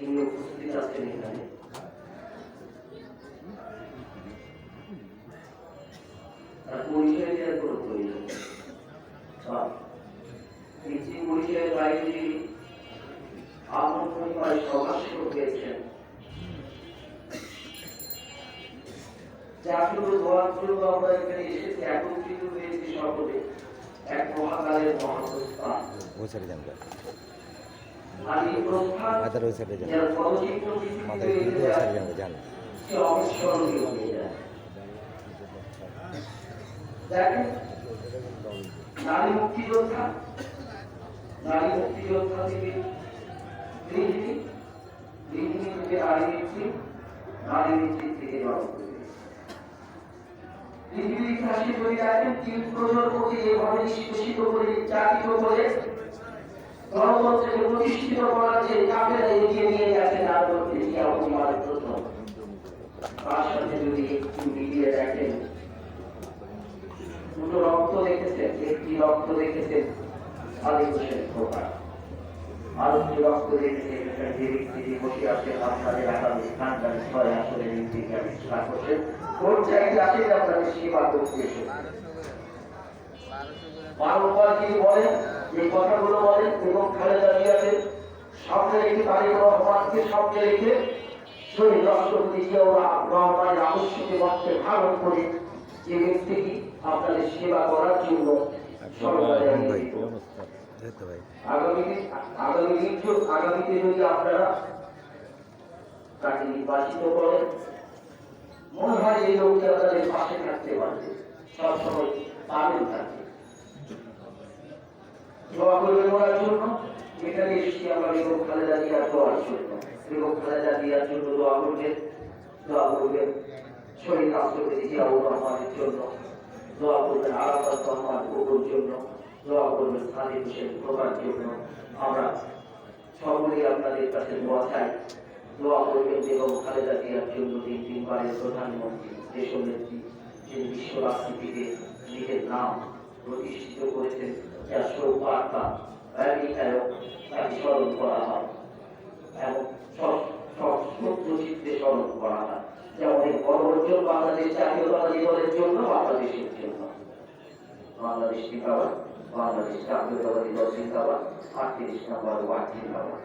যিনি উপস্থিত আছেন এখানে। তার পরিচয় দেওয়ার কোনো প্রয়োজন নেই। সব পরিচয়ের বাইরে যিনি আপন পরিবারে সদস্য হয়েছেন জাতীয় দোয়ার জন্য আমরা এখানে এসেছি, একত্রিত হয়েছি সকলে। এক মহাকালের মহাপ্রস্থান মাথার ওই সাইডে যান মাথায় কিন্তু ওই সাইডে গা, যান নারী মুক্তিযোদ্ধা নারী মুক্তিযোদ্ধা থেকে গৃহিণী গৃহিণী থেকে নারী নেত্রী নারী নেত্রী থেকে পৃথিবীর ইতিহাসে বই দেখেন তিন প্রজন্মকে এভাবে নিষ্পোষিত করে চাকিত করে গণতন্ত্রকে প্রতিষ্ঠিত করার যে কাপেরা এগিয়ে নিয়ে গেছে তার মধ্যে জিয়া পরিবারের প্রথম তার সাথে যদি মিলিয়ে দেখেন, দুটো রক্ত দেখেছেন, একটি রক্ত দেখেছেন, আলী হোসেন খোকা আর একটি রক্ত দেখেছেন যে ব্যক্তিটি বসে আছেন আপনাদের আগামী স্থানকার ছয় আসলে নীতিকে আবিষ্কার করছেন। কোন জায়গায় আছে আপনাদের সেবা করতে এসে? বারংবার তিনি বলেন যে কথাগুলো বলেন এবং খালেদা জিয়াকে রেখে তারেক রহমানকে সামনে রেখে শহীদ রাষ্ট্রপতি রহমানের আবশ্যকে মধ্যে ধারণ করে যে ব্যক্তিটি আপনাদের সেবা করার জন্য তাকে মনে হয় এই লোকটি আপনাদের পাশে থাকতে পারবে, সবসময় পাবেন থাকবে দোয়া করবেন জন্য। আমরা বেগম খালেদা বেগম খালেদা জন্য দোয়া দোয়া শহীদ জন্য। দোয়া জন্য। দোয়া হোসেন জন্য। আমরা সকলেই আপনাদের কাছে দোয়া চাই। দোয়া করবেন বেগম খালেদা জিয়ার জন্য তিন তিনবারের প্রধানমন্ত্রী, দেশনেত্রী, যিনি নিজের নাম প্রতিষ্ঠিত করেছেন যার সৌভাগ্যা। আমেরিকায়ও তাকে স্মরণ করা হয়? যেমন এই গণঅর্জন বাংলাদেশ জাতীয়তাবাদী জন্য বাংলাদেশের জন্য। বাংলাদেশ জিন্দাবাদ, বাংলাদেশ জাতীয়তাবাদী দল জিন্দাবাদ, আটত্রিশ নম্বর ওয়ার্ড জিন্দাবাদ।